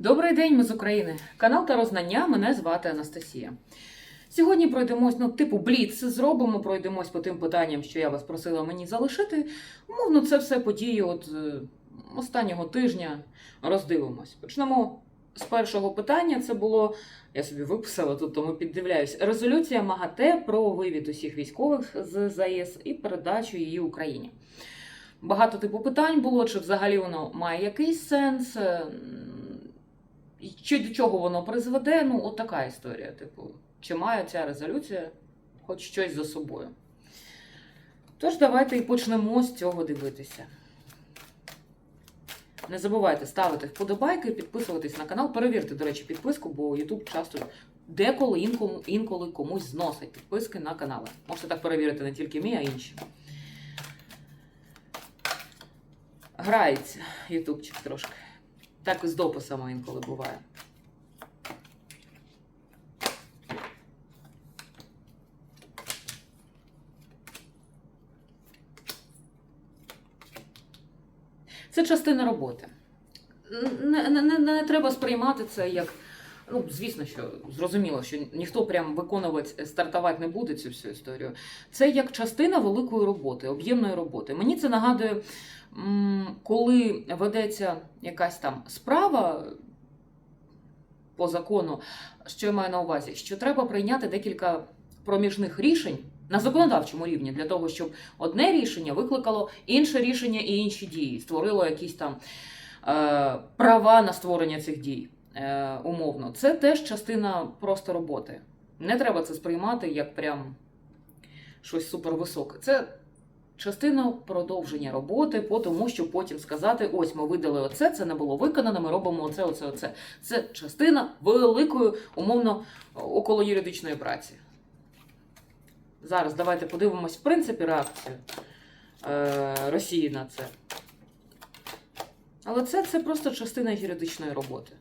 Добрий день, ми з України. Канал та Рознання. Мене звати Анастасія. Сьогодні пройдемось, ну, типу, бліц зробимо, пройдемось по тим питанням, що я вас просила мені залишити. Умовно, це все події от е, останнього тижня роздивимось. Почнемо з першого питання. Це було, я собі виписала тут, тому піддивляюсь. Резолюція МАГАТЕ про вивід усіх військових з ЗАЕС і передачу її Україні. Багато типу питань було, чи взагалі воно має якийсь сенс, е, чи до чого воно призведе. Ну, от така історія. Типу, чи має ця резолюція хоч щось за собою. Тож, давайте і почнемо з цього дивитися. Не забувайте ставити вподобайки, підписуватись на канал. Перевірте, до речі, підписку, бо YouTube часто деколи інколи, інколи комусь зносить підписки на канали. Можете так перевірити не тільки мій, а інші. Грається ютубчик трошки. Так і з дописами інколи буває. Це частина роботи. Не, не, не, не треба сприймати це як. Ну, звісно, що зрозуміло, що ніхто прям виконувати, стартувати не буде цю всю історію. Це як частина великої роботи, об'ємної роботи. Мені це нагадує, коли ведеться якась там справа по закону, що я маю на увазі, що треба прийняти декілька проміжних рішень на законодавчому рівні для того, щоб одне рішення викликало інше рішення і інші дії, створило якісь там е, права на створення цих дій. Е, умовно, це теж частина просто роботи. Не треба це сприймати як прям щось супервисоке. Це частина продовження роботи, по тому, щоб потім сказати: ось ми видали оце, це не було виконано, ми робимо оце, оце, оце. Це частина великої, умовно, около юридичної праці. Зараз давайте подивимось, в принципі, реакцію е, Росії на це. Але це, це просто частина юридичної роботи.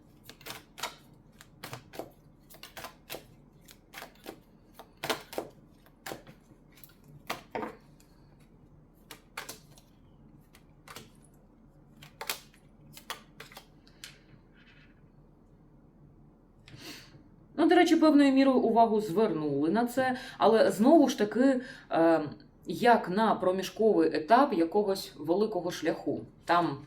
Ну, до речі, певною мірою увагу звернули на це, але знову ж таки, е, як на проміжковий етап якогось великого шляху. Там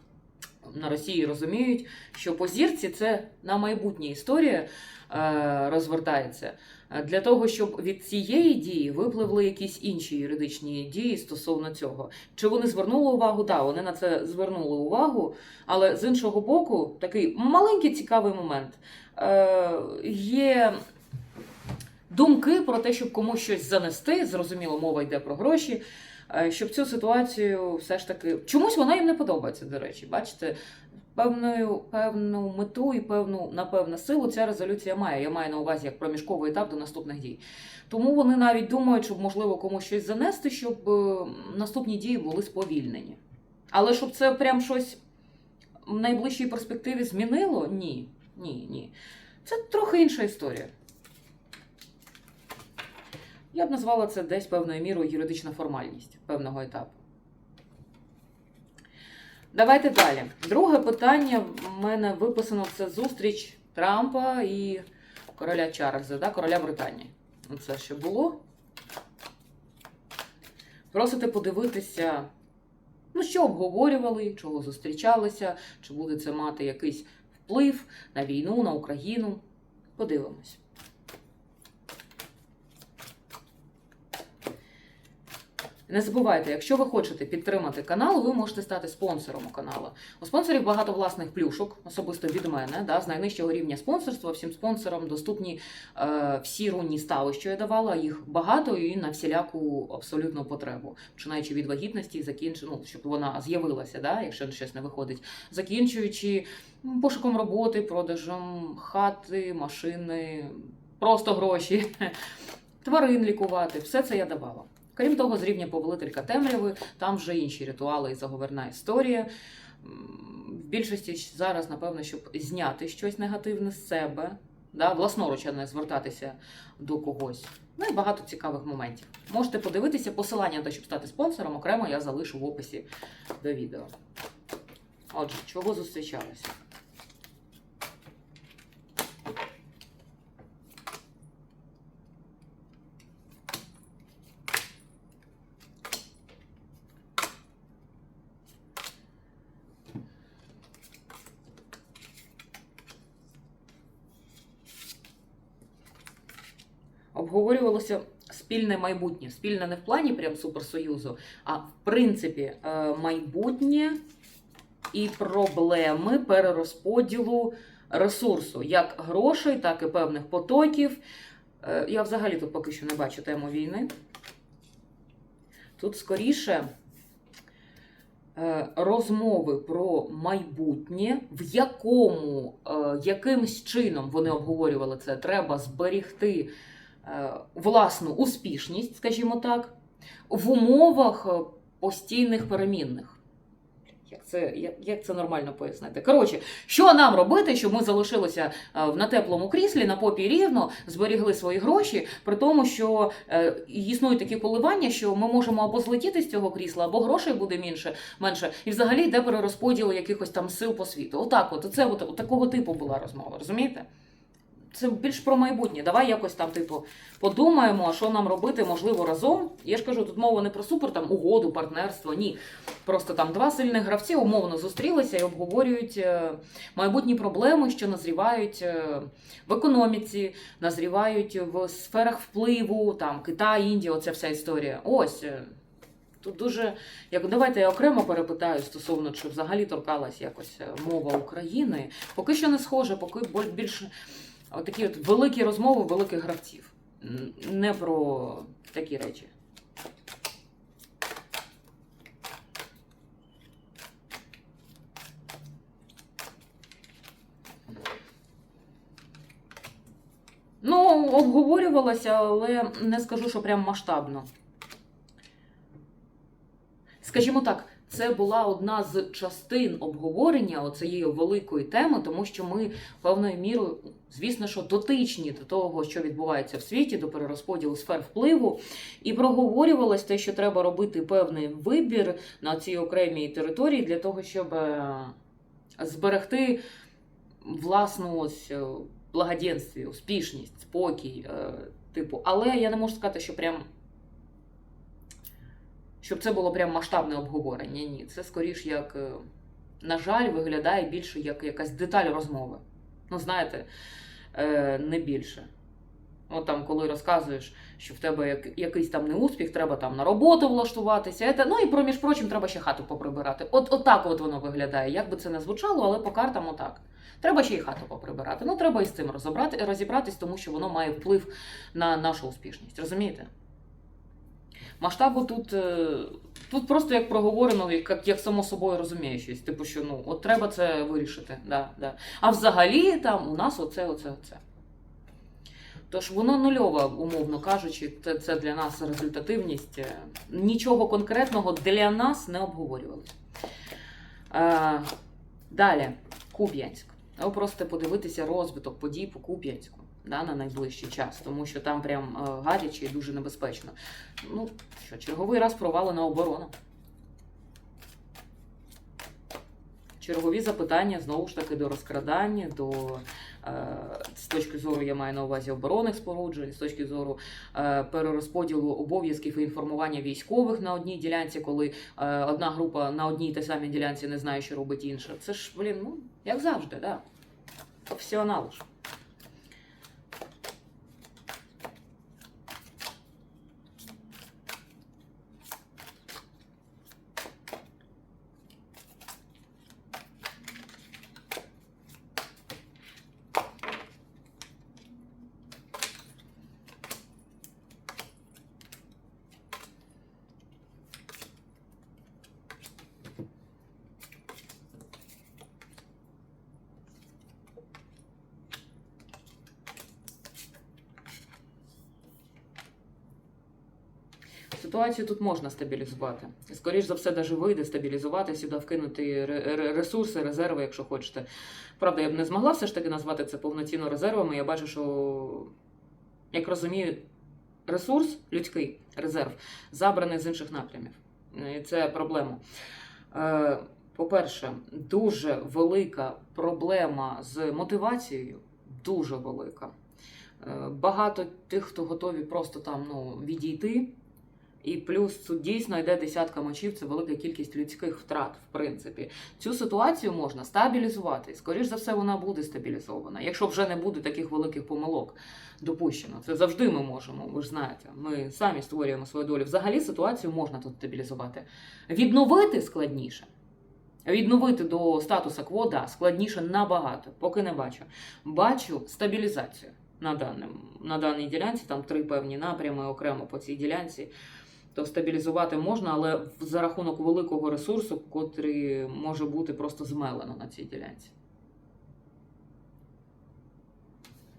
на Росії розуміють, що по зірці це на майбутнє історія е, розвертається. Для того, щоб від цієї дії випливли якісь інші юридичні дії стосовно цього. Чи вони звернули увагу? Так, вони на це звернули увагу, але з іншого боку, такий маленький цікавий момент. Е, Є думки про те, щоб комусь щось занести. Зрозуміло, мова йде про гроші. е, Щоб цю ситуацію все ж таки чомусь вона їм не подобається, до речі. Бачите, певною певну мету і певну напевно силу ця резолюція має. Я маю на увазі як проміжковий етап до наступних дій. Тому вони навіть думають, щоб можливо комусь щось занести, щоб е, наступні дії були сповільнені. Але щоб це прям щось в найближчій перспективі змінило? Ні. Ні, ні. Це трохи інша історія. Я б назвала це десь певною мірою юридична формальність певного етапу. Давайте далі. Друге питання в мене виписано це зустріч Трампа і короля Чарльза, да, короля Британії. Це ще було. Просите подивитися, ну, що обговорювали, чого зустрічалися, чи буде це мати якийсь вплив на війну, на Україну. Подивимось. Не забувайте, якщо ви хочете підтримати канал, ви можете стати спонсором каналу. У спонсорів багато власних плюшок, особисто від мене, да, з найнижчого рівня спонсорства. Всім спонсорам доступні е, всі рунні стави, що я давала. Їх багато і на всіляку абсолютну потребу, починаючи від вагітності, закінчу, ну, щоб вона з'явилася, да, якщо щось не виходить, закінчуючи пошуком роботи, продажем хати, машини, просто гроші, тварин лікувати. Все це я давала. Крім того, з рівня повелителька темряви, там вже інші ритуали і заговорна історія. В більшості зараз, напевно, щоб зняти щось негативне з себе, да, власноруч, а не звертатися до когось. Ну і багато цікавих моментів. Можете подивитися посилання на щоб стати спонсором, окремо я залишу в описі до відео. Отже, чого зустрічалися? Обговорювалося спільне майбутнє. Спільне не в плані прям суперсоюзу, а в принципі е, майбутнє і проблеми перерозподілу ресурсу, як грошей, так і певних потоків. Е, Я взагалі тут поки що не бачу тему війни. Тут скоріше е, розмови про майбутнє, в якому якимсь чином вони обговорювали це, треба зберігти власну успішність, скажімо так, в умовах е, постійних перемінних. Як це, як, як це нормально пояснити? Коротше, що нам робити, щоб ми залишилися е, на теплому кріслі, на попі рівно, зберігли свої гроші, при тому, що е, існують такі коливання, що ми можемо або злетіти з цього крісла, або грошей буде менше, менше, і взагалі йде перерозподіл якихось там сил по світу. Отак, от це от, от такого типу була розмова, розумієте? Це більш про майбутнє. Давай якось там, типу, подумаємо, що нам робити, можливо, разом. Я ж кажу, тут мова не про супер там угоду, партнерство. Ні. Просто там два сильних гравці умовно зустрілися і обговорюють е, майбутні проблеми, що назрівають е, в економіці, назрівають в сферах впливу, там Китай, Індія, оця вся історія. Ось. е, Тут дуже як давайте я окремо перепитаю стосовно чи взагалі торкалась якось мова України. Поки що не схоже, поки боль- більше такі от великі розмови великих гравців. Не про такі речі. Ну, обговорювалося, але не скажу, що прям масштабно. Скажімо так, це була одна з частин обговорення оцієї великої теми, тому що ми певною мірою, звісно, що дотичні до того, що відбувається в світі, до перерозподілу сфер впливу, і проговорювалось те, що треба робити певний вибір на цій окремій території для того, щоб е, зберегти власну ось е, благоденстві, успішність, спокій, е, типу. Але я не можу сказати, що прям. Щоб це було прям масштабне обговорення. Ні, це скоріш як, е, на жаль, виглядає більше як якась деталь розмови. Ну, знаєте, е, не більше. От там, коли розказуєш, що в тебе як, якийсь там неуспіх, треба там на роботу влаштуватися. Це, ну і проміж прочим, треба ще хату поприбирати. От, так от воно виглядає. Як би це не звучало, але по картам отак. Треба ще й хату поприбирати. Ну, треба і з цим розібрати, розібратись, тому що воно має вплив на нашу успішність. Розумієте? Масштабу тут, е, тут просто як проговорено, як, як само собою розуміючись. Типу, що ну, от треба це вирішити. Да, да. А взагалі там у нас оце, оце, оце. Тож воно нульове, умовно кажучи, це, це для нас результативність. Е, Нічого конкретного для нас не обговорювалося. Е, далі, Куп'янськ. Ви просто подивитися розвиток подій по Куп'янську да, на найближчий час, тому що там прям е, гаряче і дуже небезпечно. Ну, що, черговий раз провалена оборона. Чергові запитання знову ж таки до розкрадання, до е, з точки зору, я маю на увазі оборонних споруджень, з точки зору е, перерозподілу обов'язків і інформування військових на одній ділянці, коли е, одна група на одній та самій ділянці не знає, що робить інша. Це ж, блін, ну, як завжди, да. Професіонал ж. Ситуацію тут можна стабілізувати. Скоріш за все, навіть вийде стабілізувати, сюди вкинути ре- ре- ресурси, резерви, якщо хочете. Правда, я б не змогла все ж таки назвати це повноцінно резервами. Я бачу, що, як розумію, ресурс, людський резерв, забраний з інших напрямів. І це проблема. Е, По-перше, дуже велика проблема з мотивацією, дуже велика. Е, Багато тих, хто готові просто там ну, відійти І плюс тут дійсно йде десятка мочів, це велика кількість людських втрат, в принципі. Цю ситуацію можна стабілізувати. Скоріш за все, вона буде стабілізована, якщо вже не буде таких великих помилок допущено. Це завжди ми можемо, ви ж знаєте. Ми самі створюємо свою долю. Взагалі ситуацію можна тут стабілізувати. Відновити складніше. Відновити до статуса кво, да, складніше набагато, поки не бачу. Бачу стабілізацію на, даним, на даній ділянці, там три певні напрями окремо по цій ділянці. То стабілізувати можна, але за рахунок великого ресурсу, котрий може бути просто змелено на цій ділянці.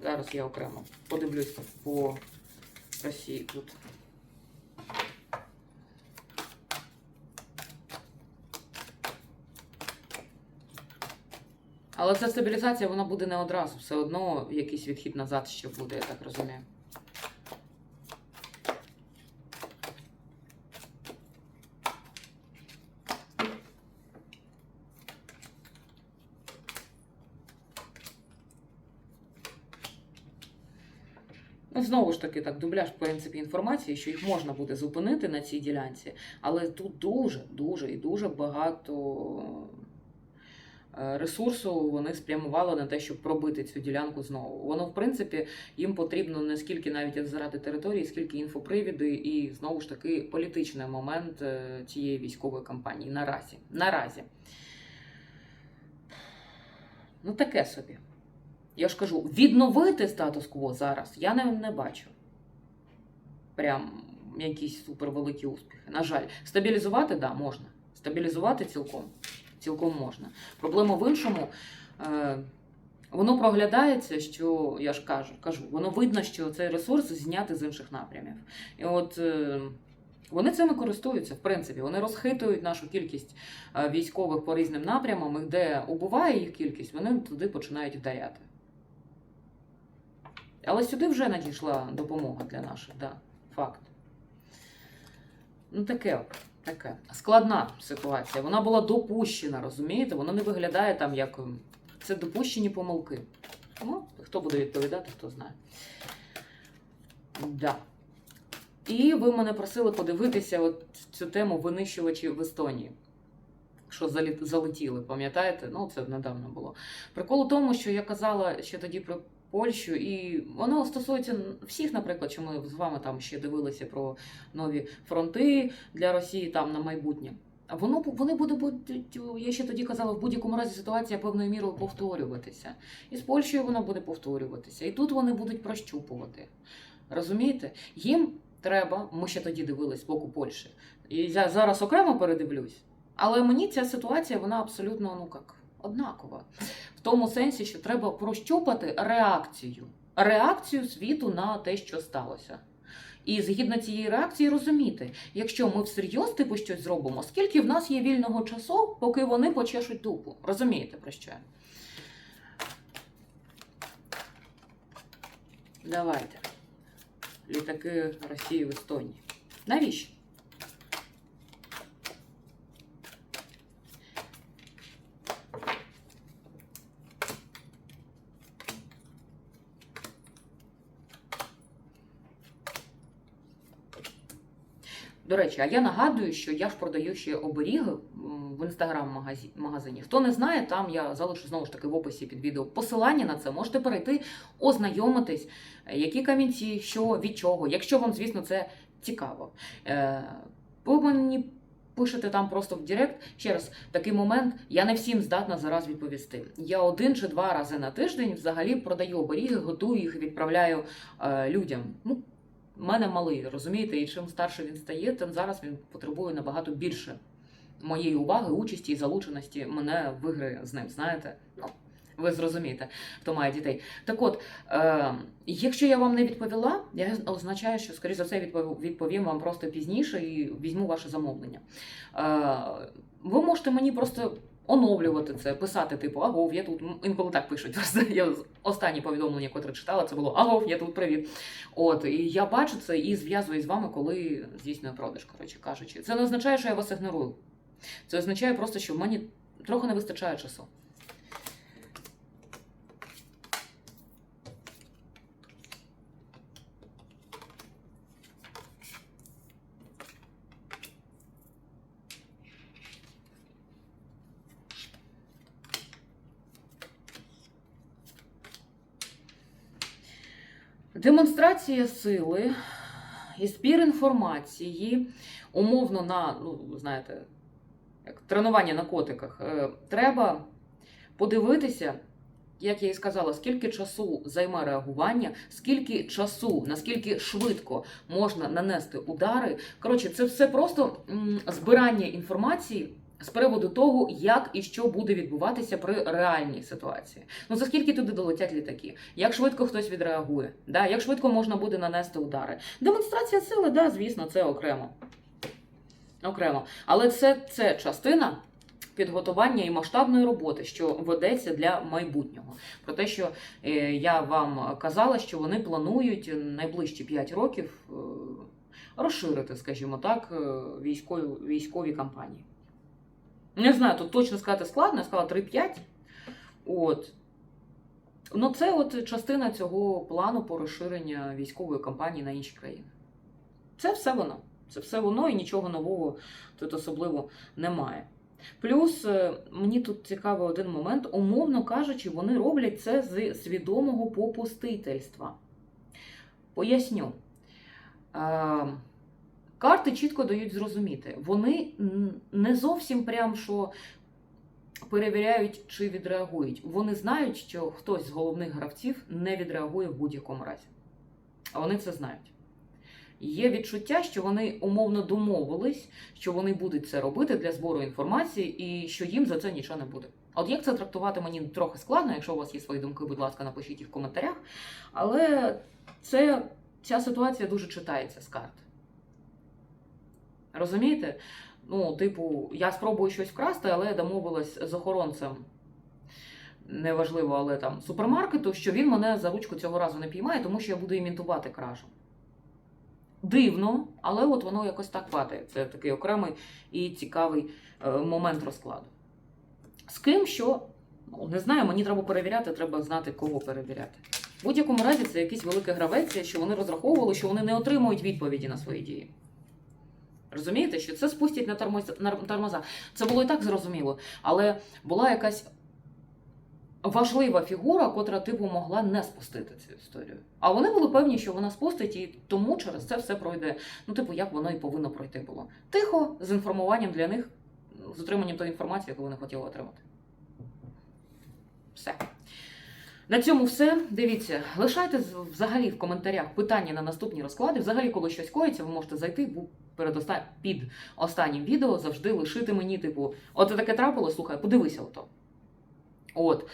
Зараз я окремо подивлюся по Росії тут. Але ця стабілізація вона буде не одразу. Все одно якийсь відхід назад ще буде, я так розумію. Ну, знову ж таки, так, дубляж, в принципі, інформації, що їх можна буде зупинити на цій ділянці, але тут дуже, дуже і дуже багато е, ресурсу вони спрямували на те, щоб пробити цю ділянку знову. Воно, в принципі, їм потрібно не скільки навіть заради території, скільки інфопривіди і знову ж таки політичний момент е, цієї військової кампанії. Наразі. Наразі. Ну, таке собі. Я ж кажу, відновити статус-кво зараз я не, не бачу. Прям якісь супервеликі успіхи. На жаль, стабілізувати, да, можна. Стабілізувати цілком. Цілком можна. Проблема в іншому. Е, воно проглядається, що я ж кажу, кажу, воно видно, що цей ресурс знятий з інших напрямів. І от е, вони цими користуються, в принципі. Вони розхитують нашу кількість е, військових по різним напрямам, і де убуває їх кількість, вони туди починають вдаряти. Але сюди вже надійшла допомога для наших, да, факт. Ну, таке, таке. Складна ситуація. Вона була допущена, розумієте? Воно не виглядає там як. Це допущені помилки. Ну, хто буде відповідати, хто знає. Да. І ви мене просили подивитися от цю тему винищувачів в Естонії. Що залетіли, пам'ятаєте? Ну, це недавно було. Прикол у тому, що я казала ще тоді про Польщу, і воно стосується всіх, наприклад, що ми з вами там ще дивилися про нові фронти для Росії там на майбутнє. Воно вони будуть, я ще тоді казала, в будь-якому разі ситуація певною мірою повторюватися. І з Польщею вона буде повторюватися. І тут вони будуть прощупувати. Розумієте? Їм треба, ми ще тоді дивились з боку Польщі. І я зараз окремо передивлюсь. Але мені ця ситуація вона абсолютно ну як однакова. В тому сенсі, що треба прощупати реакцію. Реакцію світу на те, що сталося. І згідно цієї реакції розуміти, якщо ми всерйоз типу щось зробимо, скільки в нас є вільного часу, поки вони почешуть дупу. Розумієте про що? Давайте. Літаки Росії в Естонії. Навіщо? До речі, а я нагадую, що я ж продаю ще оберіги в інстаграм-магазині. Хто не знає, там я залишу знову ж таки в описі під відео посилання на це. Можете перейти, ознайомитись, е, які камінці, що від чого, якщо вам, звісно, це цікаво. Е, Ви мені пишете там просто в Директ. Ще раз, такий момент я не всім здатна зараз відповісти. Я один чи два рази на тиждень взагалі продаю оберіги, готую їх, відправляю е, людям. Ну, в мене малий, розумієте, і чим старше він стає, тим зараз він потребує набагато більше моєї уваги, участі і залученості мене в ігри з ним. Знаєте? Ну, ви зрозумієте, хто має дітей. Так от, е, якщо я вам не відповіла, я означаю, що, скоріш за все, відповім вам просто пізніше і візьму ваше замовлення. Е, ви можете мені просто оновлювати це, писати, типу, агов, я тут. Інколи так пишуть. Я останнє повідомлення, котре читала, це було Агов, я тут привіт. От, і я бачу це і зв'язую з вами, коли здійснюю продаж, коротше кажучи. Це не означає, що я вас ігнорую. Це означає просто, що в мені трохи не вистачає часу. Демонстрація сили і збір інформації, умовно на, ну, знаєте, як тренування на котиках, е, треба подивитися, як я і сказала, скільки часу займе реагування, скільки часу, наскільки швидко можна нанести удари. Коротше, це все просто збирання інформації. З приводу того, як і що буде відбуватися при реальній ситуації. Ну за скільки туди долетять літаки? Як швидко хтось відреагує? Да? Як швидко можна буде нанести удари? Демонстрація сили, да, звісно, це окремо. Окремо. Але це, це частина підготування і масштабної роботи, що ведеться для майбутнього. Про те, що е, я вам казала, що вони планують найближчі 5 років е, розширити, скажімо так, е, військові, військові кампанії. Не знаю, тут точно сказати складно, я сказала 3-5. От. Ну, це от частина цього плану по розширенню військової кампанії на інші країни. Це все воно. Це все воно і нічого нового тут особливо немає. Плюс е, мені тут цікавий один момент, умовно кажучи, вони роблять це з свідомого попустительства. Поясню. Карти чітко дають зрозуміти, вони не зовсім прям що перевіряють чи відреагують. Вони знають, що хтось з головних гравців не відреагує в будь-якому разі. А вони це знають. Є відчуття, що вони умовно домовились, що вони будуть це робити для збору інформації і що їм за це нічого не буде. От як це трактувати мені трохи складно, якщо у вас є свої думки, будь ласка, напишіть їх в коментарях. Але це, ця ситуація дуже читається з карт. Розумієте? Ну, типу, я спробую щось вкрасти, але я домовилась з охоронцем. Неважливо, але там супермаркету, що він мене за ручку цього разу не піймає, тому що я буду імітувати кражу. Дивно, але от воно якось так падає. Це такий окремий і цікавий е, момент розкладу. З ким що? Ну, не знаю, мені треба перевіряти, треба знати, кого перевіряти. В будь-якому разі це якийсь великий гравець, що вони розраховували, що вони не отримують відповіді на свої дії. Розумієте, що це спустять на тормоз- на тормоза. Це було і так зрозуміло, але була якась важлива фігура, котра типу могла не спустити цю історію. А вони були певні, що вона спустить, і тому через це все пройде. Ну, типу, як воно і повинно пройти було. Тихо, з інформуванням для них, з отриманням тої інформації, яку вони хотіли отримати. Все. На цьому все. Дивіться, лишайте взагалі в коментарях питання на наступні розклади. Взагалі, коли щось коїться, ви можете зайти перед оста... під останнім відео, завжди лишити мені, типу, от таке трапило, слухай, подивися ото. От.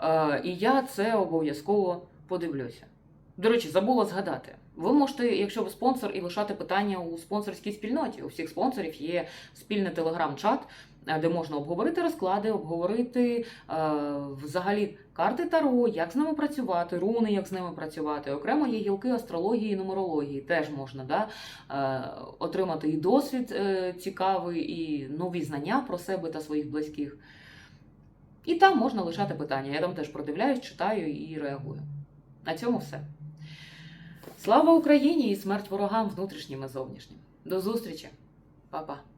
Е, і я це обов'язково подивлюся. До речі, забула згадати. Ви можете, якщо ви спонсор, і лишати питання у спонсорській спільноті. У всіх спонсорів є спільний телеграм-чат, де можна обговорити розклади, обговорити е, взагалі карти Таро, як з ними працювати, руни, як з ними працювати. Окремо є гілки астрології і нумерології. Теж можна да, е, отримати і досвід е, цікавий, і нові знання про себе та своїх близьких. І там можна лишати питання. Я там теж продивляюсь, читаю і реагую. На цьому все. Слава Україні і смерть ворогам внутрішнім і зовнішнім. До зустрічі, Па-па.